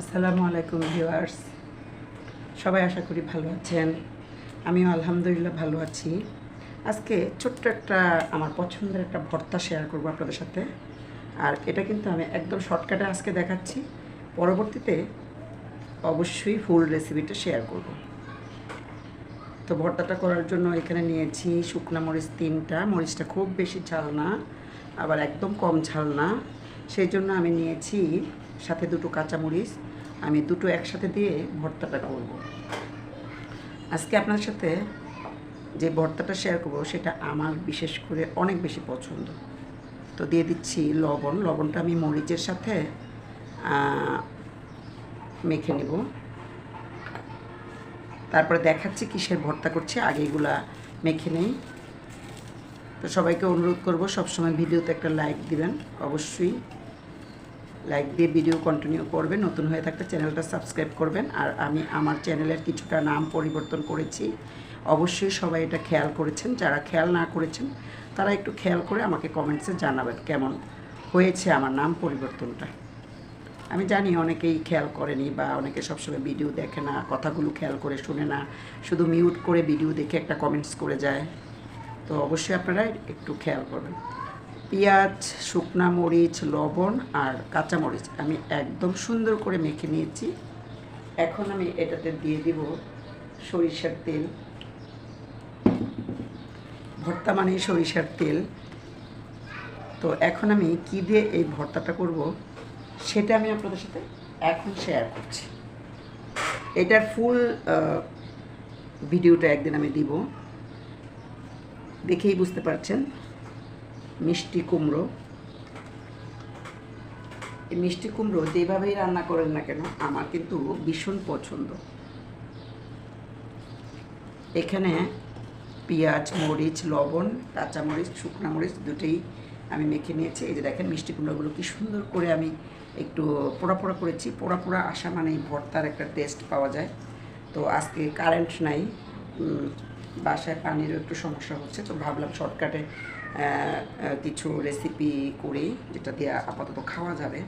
আসসালামু আলাইকুম ভিউয়ার্স। সবাই আশা করি ভালো আছেন। আমিও আলহামদুলিল্লাহ ভালো আছি। আজকে ছোট্ট একটা আমার পছন্দের একটা ভর্তা শেয়ার করব আপনাদের সাথে। আর এটা কিন্তু আমি একদম শর্টকাটে আজকে দেখাচ্ছি। পরবর্তীতে অবশ্যই ফুল রেসিপিটা শেয়ার করব। তো ভর্তাটা করার জন্য এখানে নিয়েছি শুকনা মরিচ তিনটা। মরিচটা খুব বেশি ঝাল না, আবার একদম কম ঝাল না। সেই জন্য আমি নিয়েছি সাথে দুটো কাঁচামরিচ আমি দুটো একসাথে দিয়ে ভর্তাটা করব। আজকে আপনার সাথে যে ভর্তাটা শেয়ার করব, সেটা আমার বিশেষ করে অনেক বেশি পছন্দ। তো দিয়ে দিচ্ছি লবণ। লবণটা আমি মরিচের সাথে মেখে নেব। তারপরে দেখাচ্ছি কিসের ভর্তা করছি, আগে এগুলা মেখে নেই। তো সবাইকে অনুরোধ করব, সবসময় ভিডিওতে একটা লাইক দিবেন, অবশ্যই। লাইক দিয়ে ভিডিও কন্টিনিউ করবেন, নতুন হয়ে থাকলে চ্যানেলটা সাবস্ক্রাইব করবেন। আর আমি আমার চ্যানেলের কিছুটা নাম পরিবর্তন করেছি। অবশ্যই সবাই এটা খেয়াল করেছেন। যারা খেয়াল না করেছেন, তারা একটু খেয়াল করে আমাকে কমেন্টসে জানাবেন কেমন হয়েছে আমার নাম পরিবর্তনটা। আমি জানি অনেকেই খেয়াল করেনি বা অনেকে সবসময় ভিডিও দেখে না, কথাগুলো খেয়াল করে শুনে না, শুধু মিউট করে ভিডিও দেখে একটা কমেন্টস করে যায়। তো অবশ্যই আপনারা একটু খেয়াল করবেন। পেঁয়াজ, শুকনা মরিচ, লবণ আর কাঁচা মরিচ আমি একদম সুন্দর করে মেখে নিয়েছি। এখন আমি এটাতে দিয়ে দিব সরিষার তেল। ভর্তা মানে সরিষার তেল। তো এখন আমি কি দিয়ে এই ভর্তাটা করব সেটা আমি আপনাদের সাথে এখন শেয়ার করছি। এটার ফুল ভিডিওটা একদিন আমি দিব। দেখেই বুঝতে পারছেন। মিষ্টি কুমড়ো। এই মিষ্টি কুমড়ো যেভাবেই রান্না করেন না কেন, আমার কিন্তু ভীষণ পছন্দ। এখানে পেঁয়াজ, মরিচ, লবণ কাঁচামরিচ শুকনা মরিচ দুটোই আমি মেখে নিয়েছি। এই যে দেখেন মিষ্টি কুমড়োগুলো কি সুন্দর করে আমি একটু পোড়া পোড়া করেছি। পোড়া পোড়া আসা মানে ভর্তার একটা টেস্ট পাওয়া যায়। তো আজকে কারেন্ট নাই। বাসায় পানিরও একটু সমস্যা হচ্ছে, তো ভাবলাম শর্টকাটে কিছু রেসিপি করি, যেটা দিয়ে আপাতত খাওয়া যাবে।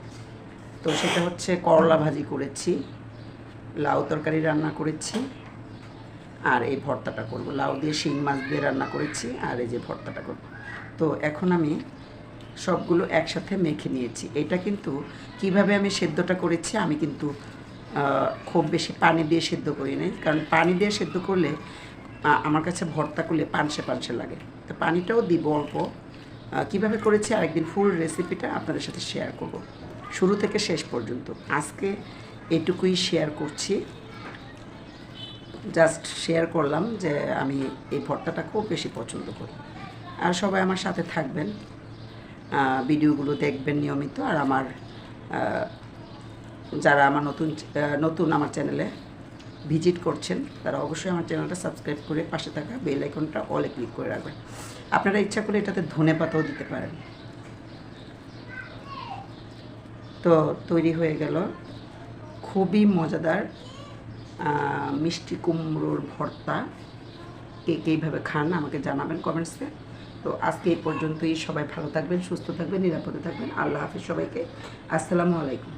তো সেটা হচ্ছে করলা ভাজি করেছি, লাউ তরকারি রান্না করেছি, আর এই ভর্তাটা করব। লাউ দিয়ে শিং মাছ দিয়ে রান্না করেছি, আর এই যে ভর্তাটা করব। তো এখন আমি সবগুলো একসাথে মেখে নিয়েছি। এটা কিন্তু কীভাবে আমি সেদ্ধটা করেছি, আমি কিন্তু খুব বেশি পানি দিয়ে সেদ্ধ করি নাই। কারণ পানি দিয়ে সেদ্ধ করলে আমার কাছে ভর্তা করলে পানসে পানসে লাগে। তো পানিটাও দিব অল্প। কীভাবে করেছি আরেকদিন ফুল রেসিপিটা আপনাদের সাথে শেয়ার করব। শুরু থেকে শেষ পর্যন্ত। আজকে এটুকুই শেয়ার করছি। জাস্ট শেয়ার করলাম যে আমি এই ভর্তাটা খুব বেশি পছন্দ করি। আর সবাই আমার সাথে থাকবেন। ভিডিওগুলো দেখবেন নিয়মিত। আর আমার যারা আমার নতুন নতুন আমার চ্যানেলে ভিজিট করছেন, তারা অবশ্যই আমার চ্যানেলটা সাবস্ক্রাইব করে পাশে থাকা বেল আইকনটা অলে ক্লিক করে রাখবেন। আপনারা ইচ্ছা করলে এটাতে ধনে পাতাও দিতে পারেন। তো তৈরি হয়ে গেল খুবই মজাদার মিষ্টি কুমড়োর ভর্তা। কে এইভাবে খান আমাকে জানাবেন কমেন্টসে। তো আজকে এই পর্যন্তই সবাই ভালো থাকবেন, সুস্থ থাকবেন, নিরাপদে থাকবেন। আল্লাহ হাফিজ সবাইকে। আসসালামু আলাইকুম।